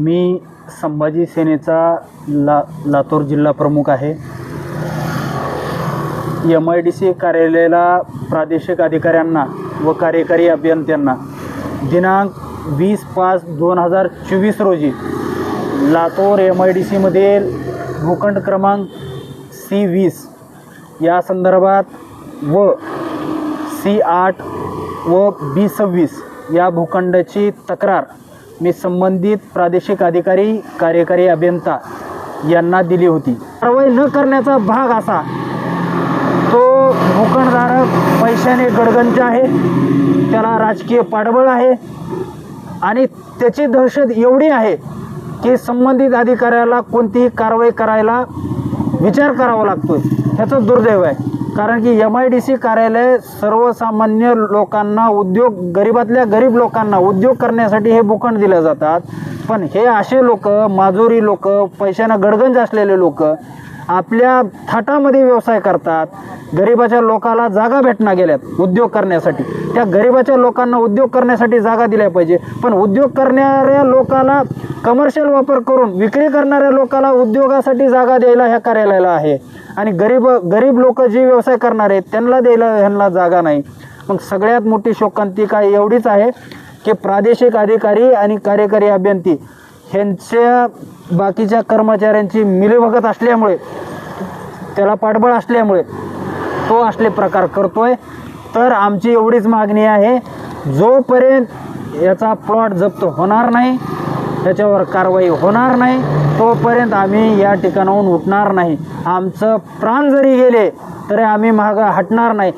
मी संभाजी सेनेचा ला लातूर जिल्हा प्रमुख आहे. एम आय डी सी कार्यालयाला प्रादेशिक अधिकाऱ्यांना व कार्यकारी अभियंत्यांना दिनांक वीस पाच दोन हजार चोवीस रोजी लातूर एम आय डी सीमध्ये भूखंड क्रमांक सी वीस या संदर्भात व सी आठ व बी सव्वीस या भूखंडाची तक्रार मी संबंधित प्रादेशिक अधिकारी कार्यकारी अभियंता यांना दिली होती. कारवाई न करण्याचा भाग असा तो भूखंडधारक पैशाने गडगंज आहे त्याला राजकीय पाठबळ आहे आणि त्याची दहशत एवढी आहे की संबंधित अधिकाऱ्याला कोणतीही कारवाई करायला विचार करावा लागतो ह्याचं दुर्दैव आहे. कारण की एम आय डी सी कार्यालय सर्वसामान्य लोकांना उद्योग गरिबातल्या गरीब लोकांना उद्योग करण्यासाठी हे भूखंड दिले जातात. पण हे असे लोक माजुरी लोक पैशानं गडगंज असलेले लोक आपल्या थाटामध्ये व्यवसाय करतात. गरिबाच्या लोकाला जागा भेटणं गेल्यात उद्योग करण्यासाठी. त्या गरिबाच्या लोकांना उद्योग करण्यासाठी जागा दिल्या पाहिजे. पण उद्योग करणाऱ्या लोकाला कमर्शियल वापर करून विक्री करणाऱ्या लोकाला उद्योगासाठी जागा द्यायला ह्या कार्यालयाला आहे. आणि गरीब गरीब लोक जे व्यवसाय करणार आहेत त्यांना द्यायला ह्यांना जागा नाही. मग सगळ्यात मोठी शोकांतिका एवढीच आहे की प्रादेशिक अधिकारी आणि कार्यकारी अभियंती ह्यांच्या बाकीच्या कर्मचाऱ्यांची मिलेभगत असल्यामुळे त्याला पाठबळ असल्यामुळे तो असले प्रकार करतोय. तर आमची एवढीच मागणी आहे जोपर्यंत याचा प्लॉट जप्त होणार नाही त्याच्यावर कारवाई होणार नाही. तोपर्यंत आम्ही या ठिकाणाहून उठणार नाही. आमचं प्राण जरी गेले तरी आम्ही मागं हटणार नाही.